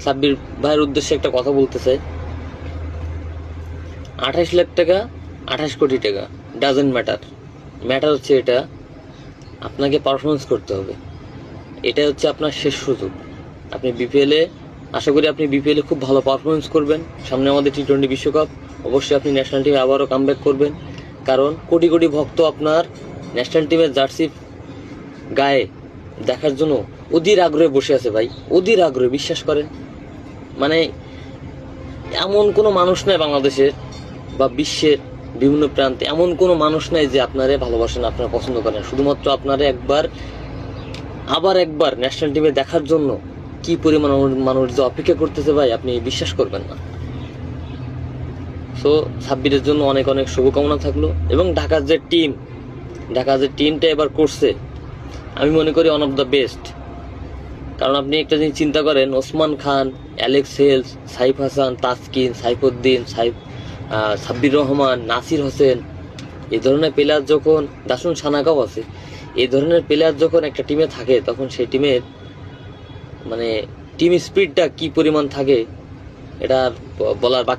সাব্বির ভাইয়ের উদ্দেশ্যে একটা কথা বলতে চাই আঠাশ লাখ টাকা, আঠাশ কোটি টাকা ডাজেন্ট ম্যাটার ম্যাটার হচ্ছে এটা, আপনাকে পারফরমেন্স করতে হবে। এটা হচ্ছে আপনার শেষ সুযোগ। আপনি বিপিএলে আশা করি আপনি বিপিএলে খুব ভালো পারফরমেন্স করবেন। সামনে আমাদের টি টোয়েন্টি বিশ্বকাপ, অবশ্যই আপনি ন্যাশনাল টিমে আবারও কামব্যাক করবেন। কারণ কোটি কোটি ভক্ত আপনার ন্যাশনাল টিমের জার্সি গায়ে দেখার জন্য অধীর আগ্রহে বসে আছে ভাই অধীর আগ্রহে, বিশ্বাস করেন। মানে এমন কোনো মানুষ নাই বাংলাদেশের বা বিশ্বের বিভিন্ন প্রান্তে, এমন কোনো মানুষ নাই যে আপনারে ভালোবাসেন, আপনারা পছন্দ করেন। শুধুমাত্র আপনারা একবার, আবার একবার ন্যাশনাল টিমে দেখার জন্য কি পরিমাণ মানুষ- যে অপেক্ষা করতেছে ভাই, আপনি বিশ্বাস করবেন না। সো সাব্বিরের জন্য অনেক অনেক শুভকামনা থাকল এবং ঢাকার যে টিম ঢাকার যে টিমটা এবার করছে আমি মনে করি ওয়ান অফ দ্য বেস্ট কারণ আপনি একটা জিনিস চিন্তা করেন, ওসমান খান, অ্যালেক্স হেলস, সাইফ হাসান, তাসকিন, সাইফুদ্দিন, সাইফ সাব্বির রহমান, নাসির হোসেন, এই ধরনের প্লেয়ার যখন, দাসুন সানাগাও আছে, এই ধরনের প্লেয়ার যখন একটা টিমে থাকে, তখন সেই টিমের মানে টিম স্পিডটা কি পরিমাণ থাকে, এটা বলার বাকি